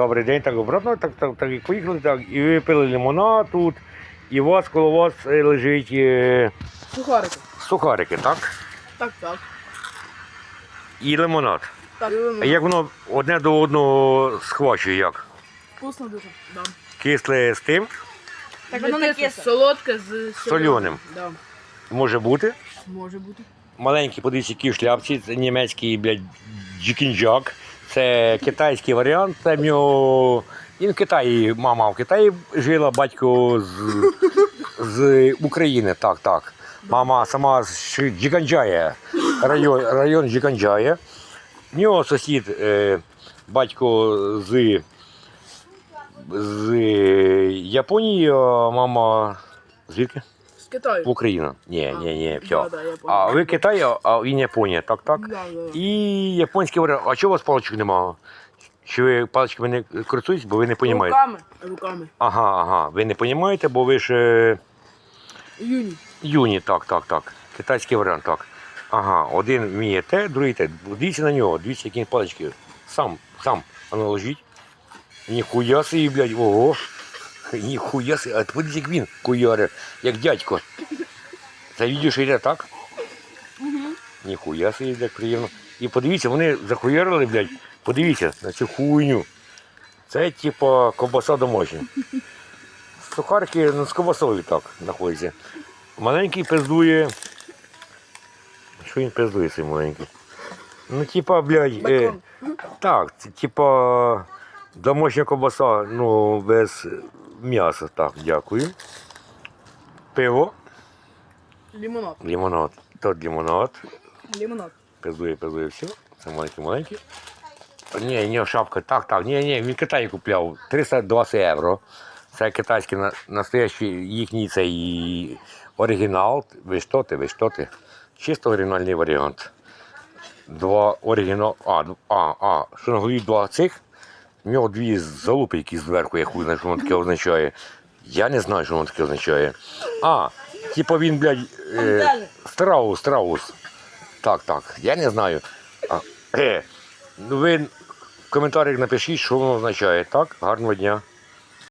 Добрий день, так обратно, так, так, так і поїхали, так, і ви пили лимонад тут, і у вас коло вас е, лежить е, Сухарики. сухарики, так? Так, так. І лимонад. Так. А як воно одне до одного схвачує як? Вкусно дуже. Да. Кисле з тим, Так, Воно не кисле. солодке з Солоним. Да. може бути. Може бути. Маленькі, подивіться, які в шляпці, це німецький, блядь, джікінджак. Це китайський варіант. В нього. Він в Китаї, мама в Китаї жила, батько з, з України. Так, так. Мама сама з Джіканджая, район, район Джіканджая. В нього сусід, е, батько з, з Японії, а мама звідки? Китаю. Україна. Ні, ні, ні, все. Да, да, я понял. А ви Китай, а- він Японія, так, так? Да, да. І японський варіант. А чого у вас паличок немає? Чи ви паличками не користуєтесь, бо ви не розумієте? Руками. Руками. Ага, ага. Ви не розумієте, бо ви ж е, Юні. юні, так, так, так. Китайський варіант, так. Ага, один вміє те, другий те. Дивіться на нього, дивіться, які палички. Сам, сам, а ну ложіть. Ніхуя собі, блядь, ого. Ніхуя а подивіться, як він куяре, як дядько. Це відео йде, так? Ніхуя собі, як приємно. І подивіться, вони захуярили, блядь, подивіться на цю хуйню. Це типа ковбаса домашня. Сухарки ну, з ковбасою так знаходяться. Маленький пиздує. Що він пиздує цей маленький? Ну, типа, блядь, е, так, типа домашня ковбаса, ну, без м'яса, так, дякую. Пиво, Лимонад. лимонад. Тот лимонад. Лимонад. Пиздує, пиздує все. Це маленький маленький. Ні, ні, шапка, так, так, ні, ні, він в Китаї купляв 320 євро. Це китайський настоящий їхній цей оригінал. Ви що ти, ви що ти? Чисто оригінальний варіант. Два оригінал. А, ну, а, а, що на голові два цих? У нього дві залупи які зверху, я хуй знаю, що воно таке означає. Я не знаю, що воно таке означає. А, типу він, блядь, е, страус, страус. Так, так, я не знаю. А, е, ну ви в коментарях напишіть, що воно означає. Так, гарного дня.